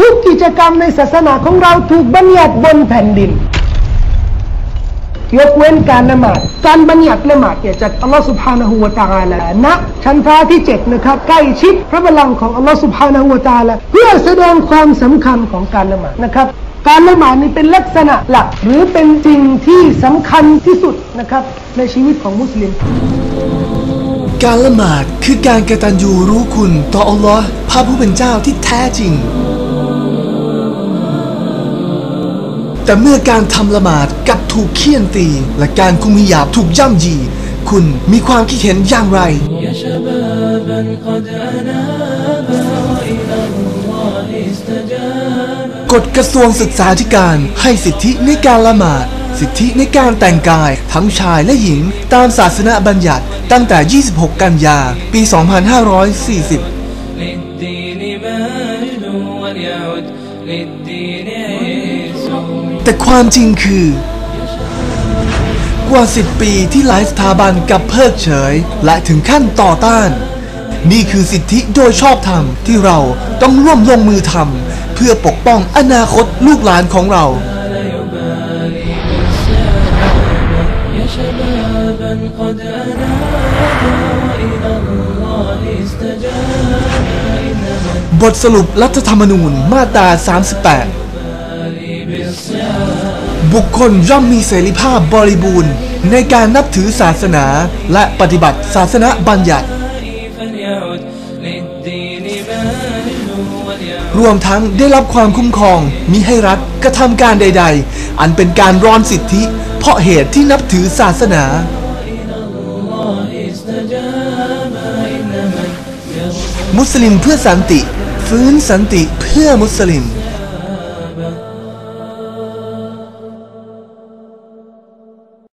ทุกกิจกรรมในศาสนาของเราถูกบัญญัติบนแผ่นดิน ยกเว้นการละหมาด การบัญญัติละหมาดเนี่ยจากอัลลอฮฺสุบฮานะฮูวตาลาณชั้นฟ้าที่เจ็ดนะครับ ใกล้ชิดพระบัลลังก์ของอัลลอฮฺสุบฮานะฮูวตาลาเพื่อแสดงความสำคัญของการละหมาดนะครับการละหมาดนี่เป็นลักษณะหลัก หรือเป็นสิ่งที่สำคัญที่สุดนะครับ ในชีวิตของมุสลิม การละหมาดคือการกระตัญญูรู้คุณต่ออัลลอฮ์พระผู้เป็นเจ้าที่แท้จริง แต่เมื่อการทำละหมาดกับถูกเคี่ยนตี และการคุมหิยาบถูกย่ำยี คุณมีความคิดเห็นอย่างไร กฎกระทรวงศึกษาธิการให้สิทธิในการละหมาด สิทธิในการแต่งกาย ทั้งชายและหญิง ตามศาสนาบัญญัติตั้งแต่ 26 กันยา ปี 2540 للدين مجد وليعد للدين عز แต่ความจริงคือ กว่า 10 ปีที่หลายสถาบันกลับเพิกเฉย และถึงขั้นต่อต้าน นี่คือสิทธิโดยชอบธรรมที่เราต้องร่วมลงมือทำเพื่อปกป้องอนาคตลูกหลานของเรา لا يبالي بالسابة يا شبابا قد أنابا บทสรุปรัฐธรรมนูญมาตรา 38 บุคคลย่อมมีเสรีภาพบริบูรณ์ ในการนับถือศาสนาและปฏิบัติศาสนบัญญัติ รวมทั้งได้รับความคุ้มครองมิให้รัฐกระทำการใด ๆ อันเป็นการรอนสิทธิ เพราะเหตุที่นับถือศาสนามุสลิมเพื่อสันติ ฟื้นสันติเพื่อมุสลิม